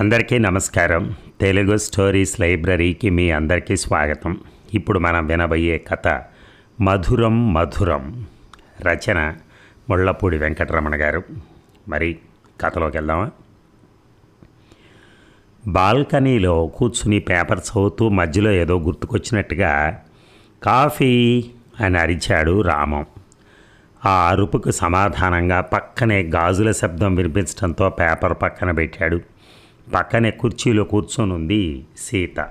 అందరికీ నమస్కారం. తెలుగు స్టోరీస్ లైబ్రరీకి మీ అందరికీ స్వాగతం. ఇప్పుడు మనం వినబోయే కథ మధురం మధురం. రచన ముళ్ళపూడి వెంకటరమణ గారు. మరి కథలోకి వెళ్దామా? బాల్కనీలో కూర్చుని పేపర్ చదువుతూ మధ్యలో ఏదో గుర్తుకొచ్చినట్టుగా కాఫీ అని అరిచాడు రామం. ఆ అరుపుకు సమాధానంగా పక్కనే గాజుల శబ్దం వినిపించడంతో పేపర్ పక్కన పెట్టాడు. పక్కనే కుర్చీలో కూర్చొని ఉంది సీత.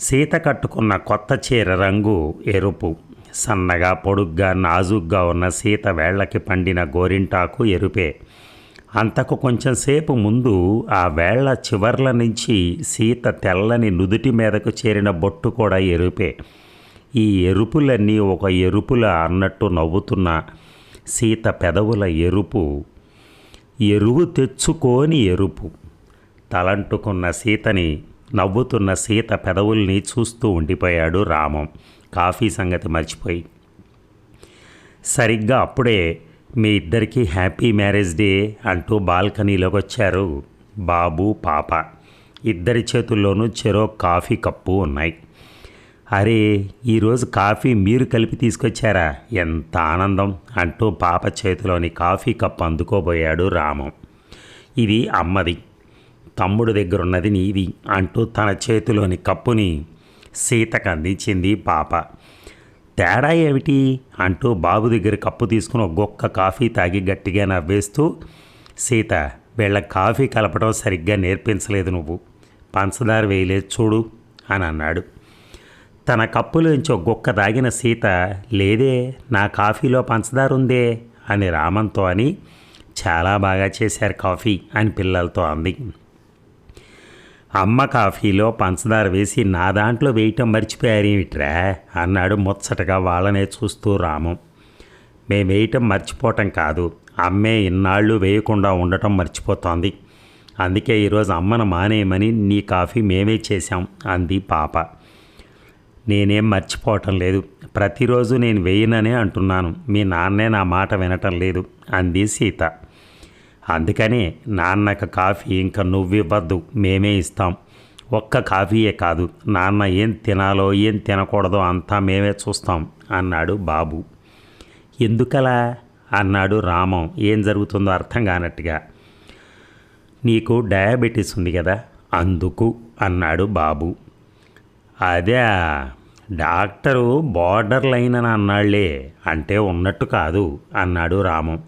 సీత కట్టుకున్న కొత్త చీర రంగు ఎరుపు. సన్నగా పొడుగ్గా నాజుగ్గా ఉన్న సీత వేళ్ళకి పండిన గోరింటాకు ఎరుపే. అంతకు కొంచెం సేపు ముందు ఆ వేళ్ళ చివర్ల నుంచి సీత తెల్లని నుదుటి మీదకు చేరిన బొట్టు కూడా ఎరుపే. ఈ ఎరుపులన్నీ ఒక ఎరుపుల అన్నట్టు నవ్వుతున్న సీత పెదవుల ఎరుపు ఎరువు తెచ్చుకోని ఎరుపు. తలంటుకున్న సీతని నవ్వుతున్న సీత పెదవుల్ని చూస్తూ ఉండిపోయాడు రామం. కాఫీ సంగతి మర్చిపోయి. సరిగ్గా అప్పుడే మీ ఇద్దరికీ హ్యాపీ మ్యారేజ్ డే అంటూ బాల్కనీలోకి వచ్చారు బాబు పాప. ఇద్దరి చేతుల్లోనూ చెరో కాఫీ కప్పు ఉన్నాయి. అరే ఈరోజు కాఫీ మీరు కలిపి తీసుకొచ్చారా? ఎంత ఆనందం! అంటూ పాప చేతిలోని కాఫీ కప్ అందుకోబోయాడు రామం. ఇది అమ్మది. తమ్ముడు దగ్గర ఉన్నది నీది అంటూ తన చేతిలోని కప్పుని సీతకు అందించింది పాప. తేడా ఏమిటి? అంటూ బాబు దగ్గర కప్పు తీసుకుని ఒక్కొక్క కాఫీ తాగి గట్టిగా నవ్వేస్తూ సీత వీళ్ళ కాఫీ కలపడం సరిగ్గా నేర్పించలేదు నువ్వు. పంచదార వేయలేదు చూడు అని అన్నాడు. తన కప్పులోంచి ఒక గుక్క తాగిన సీత లేదే నా కాఫీలో పంచదార ఉందే అని రామంతో అని చాలా బాగా చేశారు కాఫీ అని పిల్లలతో అంది. అమ్మ కాఫీలో పంచదార వేసి నా దాంట్లో వేయటం మర్చిపోయారేమిట్రా? అన్నాడు ముచ్చటగా వాళ్ళనే చూస్తూ రామం. మేము వేయటం మర్చిపోవటం కాదు అమ్మే ఇన్నాళ్ళు వేయకుండా ఉండటం మర్చిపోతోంది. అందుకే ఈరోజు అమ్మను మానేయమని నీ కాఫీ మేమే చేశాం అంది పాప. నేనేం మర్చిపోవటం లేదు. ప్రతిరోజు నేను వేయననే అంటున్నాను. మీ నాన్నే నా మాట వినటం లేదు అంది సీత. అందుకనే నాన్నకు కాఫీ ఇంకా నువ్వివ్వద్దు మేమే ఇస్తాం. ఒక్క కాఫీయే కాదు నాన్న ఏం తినాలో ఏం తినకూడదో అంతా మేమే చూస్తాం అన్నాడు బాబు. ఎందుకలా? అన్నాడు రామం. ఏం జరుగుతుందో అర్థం కానట్టుగా. నీకు డయాబెటీస్ ఉంది కదా? అందుకు అన్నాడు బాబు. అదే డాక్టరు బార్డర్ లైన్ అని అన్నాళ్ళే అంటే ఉన్నట్టు కాదు అన్నాడు రామం.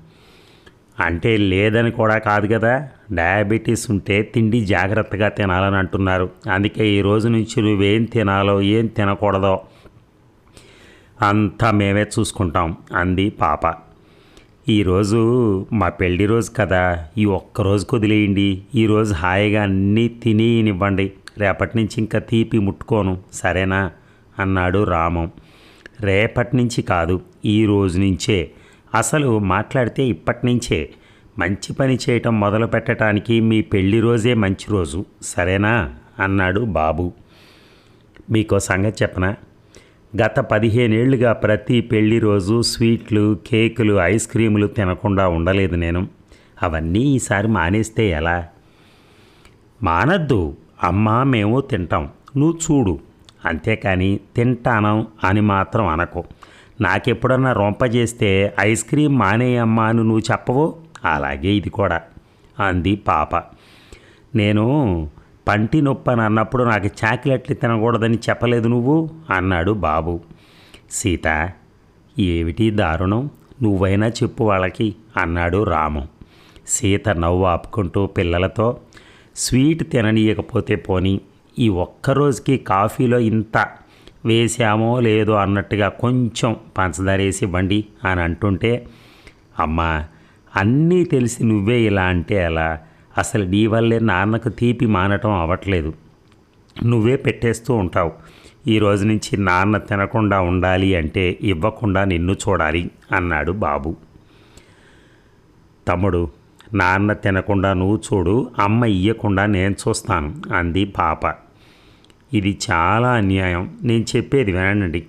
అంటే లేదని కూడా కాదు కదా డయాబెటీస్ ఉంటే తిండి జాగ్రత్తగా తినాలని అంటున్నారు. అందుకే ఈ రోజు నుంచి నువ్వేం తినాలో ఏం తినకూడదో అంతా మేమే చూసుకుంటాం అంది పాప. ఈరోజు మా పెళ్ళి రోజు కదా ఈ ఒక్క రోజు వదిలేయండి ఈరోజు హాయిగా అన్నీ తినినివ్వండి రేపటి నుంచి ఇంకా తీపి ముట్టుకోను సరేనా? అన్నాడు రామం. రేపటి నుంచి కాదు ఈ రోజు నుంచే. అసలు మాట్లాడితే ఇప్పటి నుంచే మంచి పని చేయటం మొదలు పెట్టడానికి మీ పెళ్ళి రోజే మంచి రోజు సరేనా? అన్నాడు బాబు. మీకో సంగతి చెప్పనా? గత పదిహేనేళ్ళుగా ప్రతి పెళ్ళి రోజు స్వీట్లు కేకులు ఐస్ క్రీములు తినకుండా ఉండలేదు నేను. అవన్నీ ఈసారి మానేస్తే ఎలా? మానద్దు. అమ్మ మేము తింటాం. నువ్వు చూడు. అంతేకాని తింటాను అని మాత్రం అనకు. నాకెప్పుడన్నా రొంప చేస్తే ఐస్ క్రీమ్ మానేయమ్మా అని నువ్వు చెప్పవు? అలాగే ఇది కూడా అంది పాప. నేను పంటి నొప్పి అని అన్నప్పుడు నాకు చాక్లెట్లు తినకూడదని చెప్పలేదు నువ్వు? అన్నాడు బాబు. సీత ఏమిటి దారుణం? నువ్వైనా చెప్పు వాళ్ళకి అన్నాడు రాము. సీత నవ్వు ఆపుకుంటూ పిల్లలతో స్వీట్ తిననీయకపోతే పోని ఈ ఒక్కరోజుకి కాఫీలో ఇంత వేసామో లేదో అన్నట్టుగా కొంచెం పంచదార వేసి ఇవ్వండి అని అంటుంటే అమ్మా అన్నీ తెలిసి నువ్వే ఇలా అంటే ఎలా? అసలు నీ వల్లే నాన్నకు తీపి మానటం అవ్వట్లేదు. నువ్వే పెట్టేస్తూ ఉంటావు. ఈ రోజు నుంచి నాన్న తినకుండా ఉండాలి అంటే ఇవ్వకుండా నిన్ను చూడాలి అన్నాడు బాబు. తమ్ముడు నాన్న తినకుండా నువ్వు చూడు అమ్మ ఇయ్యకుండా నేను చూస్తాను అంది పాప. ఇది చాలా అన్యాయం. నేను చెప్పేది వినండి.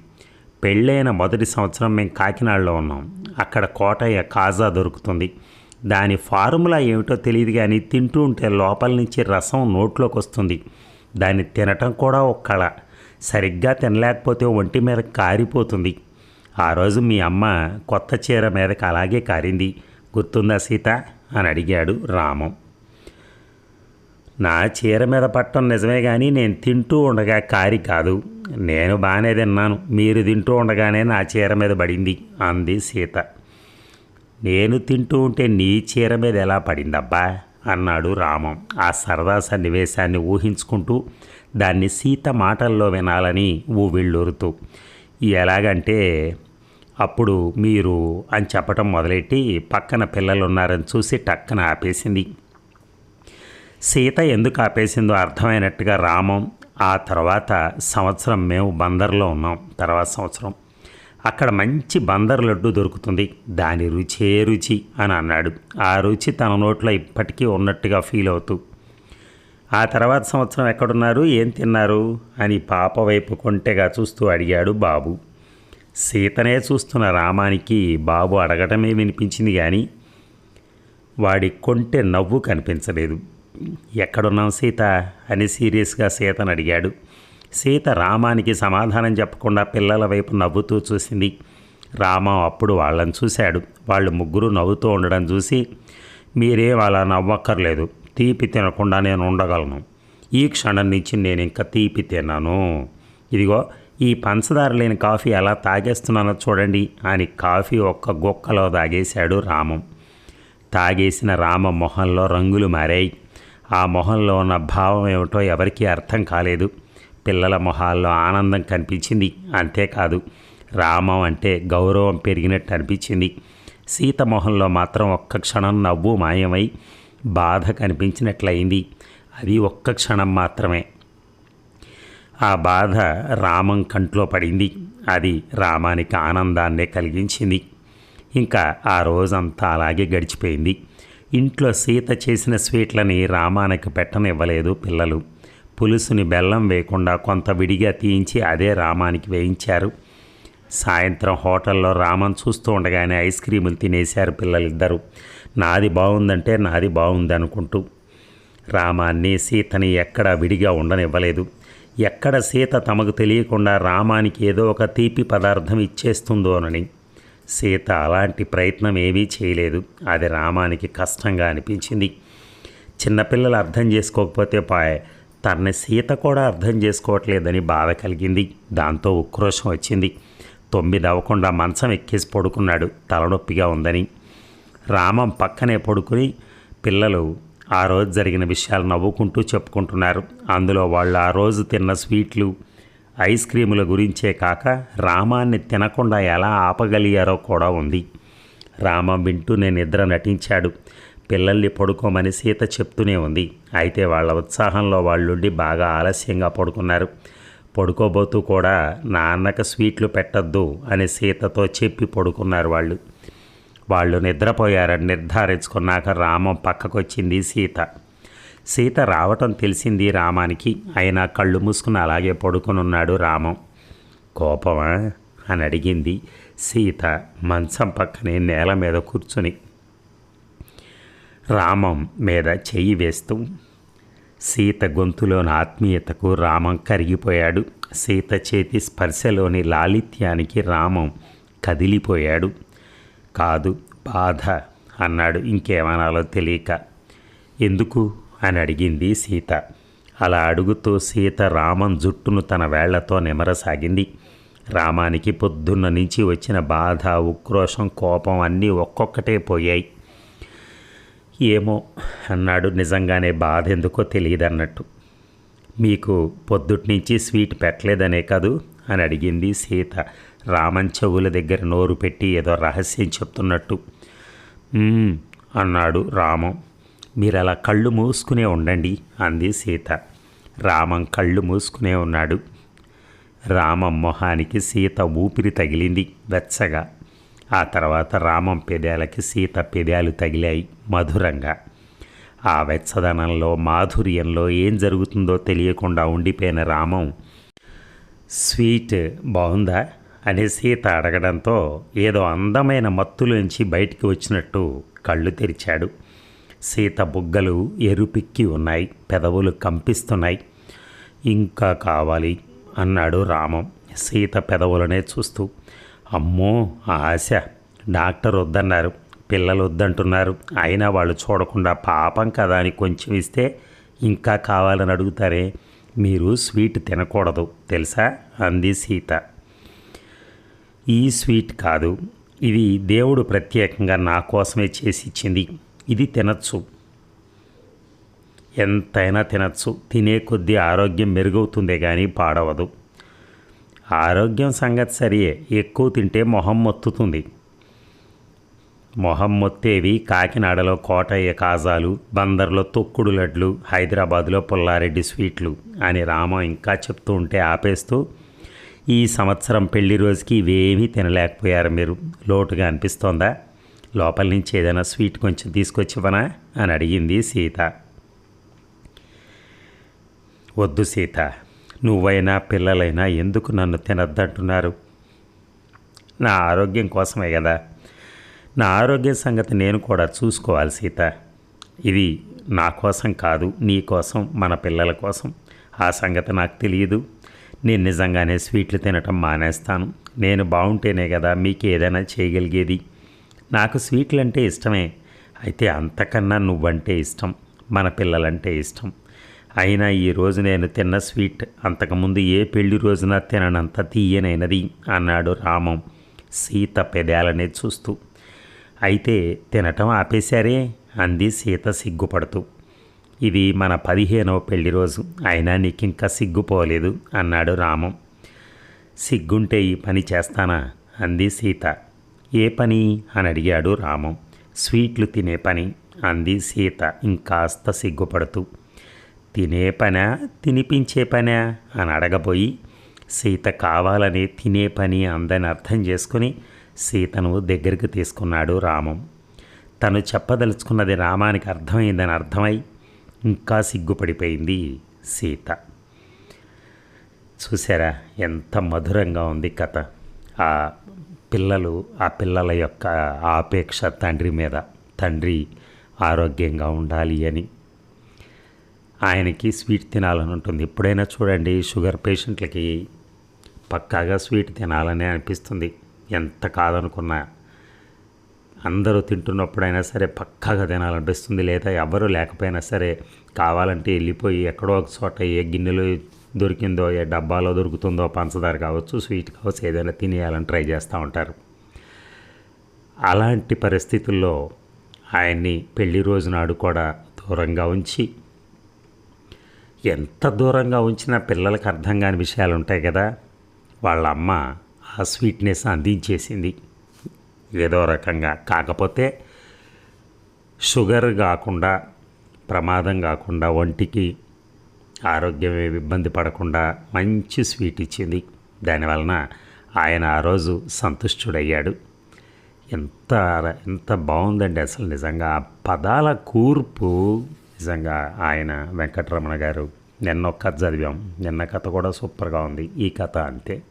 పెళ్ళైన మొదటి సంవత్సరం మేము కాకినాడలో ఉన్నాం. అక్కడ కోటయ్య కాజా దొరుకుతుంది. దాని ఫార్ములా ఏమిటో తెలియదు కానీ తింటూ ఉంటే లోపల నుంచి రసం నోట్లోకి వస్తుంది. దాన్ని తినటం కూడా ఒక కళ. సరిగ్గా తినలేకపోతే ఒంటి మీద కారిపోతుంది. ఆ రోజు మీ అమ్మ కొత్త చీర మీదకి అలాగే కారింది. గుర్తుందా సీత? అని అడిగాడు రామం. నా చీర మీద పట్టం నిజమే కానీ నేను తింటూ ఉండగా కారి కాదు. నేను బాగానే తిన్నాను. మీరు తింటూ ఉండగానే నా చీర మీద పడింది అంది సీత. నేను తింటూ ఉంటే నీ చీర మీద ఎలా పడిందబ్బా? అన్నాడు రామం. ఆ సరదా సన్నివేశాన్ని ఊహించుకుంటూ దాన్ని సీత మాటల్లో వినాలని ఊవిళ్ళూరుతూ. ఎలాగంటే అప్పుడు మీరు అని చెప్పటం మొదలెట్టి పక్కన పిల్లలు ఉన్నారని చూసి టక్కన ఆపేసింది. సీత ఎందుకు ఆపేసిందో అర్థమైనట్టుగా రామం ఆ తర్వాత సంవత్సరం మేము బందర్లో ఉన్నాం తర్వాత సంవత్సరం. అక్కడ మంచి బందర్ లడ్డు దొరుకుతుంది దాని రుచే రుచి అని అన్నాడు. ఆ రుచి తన నోట్లో ఇప్పటికీ ఉన్నట్టుగా ఫీల్ అవుతూ. ఆ తర్వాత సంవత్సరం ఎక్కడున్నారు ఏం తిన్నారు అని పాప వైపు కొంటెగా చూస్తూ అడిగాడు బాబు. సీతనే చూస్తున్న రామానికి బాబు అడగటమే వినిపించింది కానీ వాడి కొంటె నవ్వు కనిపించలేదు. ఎక్కడున్నాం సీత? అని సీరియస్గా సీతను అడిగాడు. సీత రామానికి సమాధానం చెప్పకుండా పిల్లల వైపు నవ్వుతూ చూసింది. రామం అప్పుడు వాళ్ళని చూశాడు. వాళ్ళు ముగ్గురు నవ్వుతూ ఉండడం చూసి మీరేం అలా నవ్వక్కర్లేదు. తీపి తినకుండా నేను ఉండగలను. ఈ క్షణం నుంచి నేను ఇంకా తీపి తిన్నాను ఇదిగో ఈ పంచదార లేని కాఫీ ఎలా తాగేస్తున్నానో చూడండి అని కాఫీ ఒక్క గుక్కలో తాగేశాడు రామం. తాగేసిన రామ మొహంలో రంగులు మారాయి. ఆ మొహంలో ఉన్న భావం ఏమిటో ఎవరికీ అర్థం కాలేదు. పిల్లల మొహాల్లో ఆనందం కనిపించింది. అంతేకాదు రామం అంటే గౌరవం పెరిగినట్టు అనిపించింది. సీత మొహంలో మాత్రం ఒక్క క్షణం నవ్వు మాయమై బాధ కనిపించినట్లయింది. అది ఒక్క క్షణం మాత్రమే. ఆ బాధ రామం కంట్లో పడింది. అది రామానికి ఆనందాన్నే కలిగించింది. ఇంకా ఆ రోజంతా అలాగే గడిచిపోయింది. ఇంట్లో సీత చేసిన స్వీట్లని రామానికి పెట్టనివ్వలేదు పిల్లలు. పులుసుని బెల్లం వేయకుండా కొంత విడిగా తీయించి అదే రామానికి వేయించారు. సాయంత్రం హోటల్లో రామన్ చూస్తూ ఉండగానే ఐస్ క్రీములు తినేశారు పిల్లలిద్దరూ. నాది బాగుందంటే నాది బాగుంది అనుకుంటూ రామాన్ని సీతని ఎక్కడా విడిగా ఉండనివ్వలేదు. ఎక్కడ సీత తమకు తెలియకుండా రామానికి ఏదో ఒక తీపి పదార్థం ఇచ్చేస్తుందోనని సీత అలాంటి ప్రయత్నం ఏమీ చేయలేదు. అది రామానికి కష్టంగా అనిపించింది. చిన్నపిల్లలు అర్థం చేసుకోకపోతే పాయ్ తనని సీత కూడా అర్థం చేసుకోవట్లేదని బాధ కలిగింది. దాంతో ఉక్రోషం వచ్చింది. తొమ్మిది అవ్వకుండా మంచం ఎక్కేసి పడుకున్నాడు. తలనొప్పిగా ఉందని. రామం పక్కనే పడుకుని పిల్లలు ఆ రోజు జరిగిన విషయాలు నవ్వుకుంటూ చెప్పుకుంటున్నారు. అందులో వాళ్ళు ఆ రోజు తిన్న స్వీట్లు ఐస్ క్రీముల గురించే కాక రామాన్ని తినకుండా ఎలా ఆపగలిగారో కూడా ఉంది. రామం నేను నిద్ర నటించాడు. పిల్లల్ని పడుకోమని సీత చెప్తూనే ఉంది. అయితే వాళ్ళ ఉత్సాహంలో వాళ్ళుండి బాగా ఆలస్యంగా పడుకున్నారు. పడుకోబోతూ కూడా నాన్నకు స్వీట్లు పెట్టద్దు అని సీతతో చెప్పి పడుకున్నారు వాళ్ళు. వాళ్ళు నిద్రపోయారని నిర్ధారించుకున్నాక రామం పక్కకొచ్చింది సీత. సీత రావటం తెలిసింది రామానికి. అయినా కళ్ళు మూసుకుని అలాగే పడుకునున్నాడు రామం. కోపమా? అని అడిగింది సీత మంచం పక్కనే నేల మీద కూర్చుని. రామం మీద చెయ్యి వేస్తూ సీత గొంతులోని ఆత్మీయతకు రామం కరిగిపోయాడు. సీత చేతి స్పర్శలోని లాలిత్యానికి రామం కదిలిపోయాడు. కాదు బాధ అన్నాడు ఇంకేమనాలో తెలియక. ఎందుకు? అని అడిగింది సీత. అలా అడుగుతూ సీత రామం జుట్టును తన వేళ్ళతో నిమరసాగింది. రామానికి పొద్దున్న నుంచి వచ్చిన బాధ ఉక్రోషం కోపం అన్నీ ఒక్కొక్కటే పోయాయి. ఏమో అన్నాడు నిజంగానే బాధ ఎందుకో తెలియదన్నట్టు. మీకు పొద్దుటి నుంచి స్వీట్ పెట్టలేదనే కదూ? అని అడిగింది సీత. రామన్ చెవుల దగ్గర నోరు పెట్టి ఏదో రహస్యం చెప్తున్నట్టు. అన్నాడు రామం. మీరు అలా కళ్ళు మూసుకునే ఉండండి అంది సీత. రామం కళ్ళు మూసుకునే ఉన్నాడు. రామం మొహానికి సీత ఊపిరి తగిలింది వెచ్చగా. ఆ తర్వాత రామం పెదాలకి సీత పెదాలు తగిలాయి మధురంగా. ఆ వెచ్చదనంలో మాధుర్యంలో ఏం జరుగుతుందో తెలియకుండా ఉండిపోయిన రామం స్వీట్ బాగుందా? అని సీత అడగడంతో ఏదో అందమైన మత్తులోంచి బయటికి వచ్చినట్టు కళ్ళు తెరిచాడు. సీత బుగ్గలు ఎరుపిక్కి ఉన్నాయి పెదవులు కంపిస్తున్నాయి. ఇంకా కావాలి అన్నాడు రామం. సీత పెదవులనే చూస్తూ అమ్మో ఆశ. డాక్టర్ వద్దన్నారు. పిల్లలు వద్దంటున్నారు. అయినా వాళ్ళు చూడకుండా పాపం కదా అని కొంచెం ఇస్తే ఇంకా కావాలని అడుగుతారే. మీరు స్వీట్ తినకూడదు తెలుసా? అంది సీత. ఈ స్వీట్ కాదు. ఇది దేవుడు ప్రత్యేకంగా నా కోసమే చేసి ఇచ్చింది. ఇది తినచ్చు. ఎంతైనా తినచ్చు. తినే కొద్దీ ఆరోగ్యం మెరుగవుతుందే కానీ పాడవదు. ఆరోగ్యం సంగతి సరియే. ఎక్కువ తింటే మొహం మొత్తుతుంది. మొహం మొత్తేవి కాకినాడలో కోటయ్య కాజాలు బందర్లో తొక్కుడు లడ్లు హైదరాబాద్లో పుల్లారెడ్డి స్వీట్లు అని రామ ఇంకా చెప్తూ ఉంటే ఆపేస్తూ ఈ సంవత్సరం పెళ్ళి రోజుకి ఇవేమీ తినలేకపోయారు మీరు. లోటుగా అనిపిస్తోందా? లోపల నుంచి ఏదైనా స్వీట్ కొంచెం తీసుకొచ్చివనా అని అడిగింది సీత. వద్దు సీత నువ్వైనా పిల్లలైనా ఎందుకు నన్ను తినద్దంటున్నారు? నా ఆరోగ్యం కోసమే కదా. నా ఆరోగ్య సంగతి నేను కూడా చూసుకోవాలి సీత. ఇది నా కోసం కాదు నీ కోసం మన పిల్లల కోసం. ఆ సంగతి నాకు తెలియదు. నేను నిజంగానే స్వీట్లు తినటం మానేస్తాను. నేను బాగుంటేనే కదా మీకు ఏదైనా చేయగలిగేది. నాకు స్వీట్లు అంటే ఇష్టమే. అయితే అంతకన్నా నువ్వంటే ఇష్టం. మన పిల్లలంటే ఇష్టం. అయినా ఈరోజు నేను తిన్న స్వీట్ అంతకుముందు ఏ పెళ్ళి రోజున తిననంత తీయనైనది అన్నాడు రామం సీత పెదాలనే చూస్తూ. అయితే తినటం ఆపేశారే అంది సీత సిగ్గుపడుతూ. ఇది మన పదిహేనవ పెళ్ళి రోజు. అయినా నీకింకా సిగ్గుపోలేదు అన్నాడు రామం. సిగ్గుంటే ఈ పని చేస్తానా? అంది సీత. ఏ పని? అని అడిగాడు రామం. స్వీట్లు తినే పని అంది సీత ఇంకాస్త సిగ్గుపడుతూ. తినే పనా? తినిపించే పనా? అని అడగబోయి సీత కావాలని తినే పని అందని అర్థం చేసుకుని సీతను దగ్గరికి తీసుకున్నాడు రామం. తను చెప్పదలుచుకున్నది రామానికి అర్థమైందని అర్థమై ఇంకా సిగ్గుపడిపోయింది సీత. చూసారా ఎంత మధురంగా ఉంది కథ. ఆ పిల్లలు ఆ పిల్లల యొక్క ఆపేక్ష తండ్రి మీద తండ్రి ఆరోగ్యంగా ఉండాలి అని. ఆయనకి స్వీట్ తినాలని ఉంటుంది. ఎప్పుడైనా చూడండి షుగర్ పేషెంట్లకి పక్కాగా స్వీట్ తినాలని అనిపిస్తుంది. ఎంత కాదనుకున్నా అందరూ తింటున్నప్పుడైనా సరే పక్కాగా తినాలనిపిస్తుంది. లేదా ఎవరు లేకపోయినా సరే కావాలంటే వెళ్ళిపోయి ఎక్కడో ఒక చోట ఏ గిన్నెలో దొరికిందో ఏ డబ్బాలో దొరుకుతుందో పంచదార కావచ్చు స్వీట్ కావచ్చు ఏదైనా తినేయాలని ట్రై చేస్తూ ఉంటారు. అలాంటి పరిస్థితుల్లో ఆయన్ని పెళ్ళి రోజు నాడు కూడా దూరంగా ఉంచి ఎంత దూరంగా ఉంచినా పిల్లలకు అర్థం కాని విషయాలు ఉంటాయి కదా వాళ్ళ అమ్మ ఆ స్వీట్నెస్ అందించేసింది. ఏదో రకంగా. కాకపోతే షుగర్ కాకుండా ప్రమాదం కాకుండా ఒంటికి ఆరోగ్యం ఇబ్బంది పడకుండా మంచి స్వీట్ ఇచ్చింది. దానివలన ఆయన ఆ రోజు సంతుష్టుడయ్యాడు. ఎంత ఎంత బాగుందండి అసలు నిజంగా. ఆ పదాల కూర్పు నిజంగా ఆయన వెంకటరమణ గారు. నిన్న ఒక కథ చదివాం. నిన్న కథ కూడా సూపర్గా ఉంది. ఈ కథ అంతే.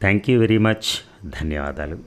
Thank you very much. ధన్యవాదాలు.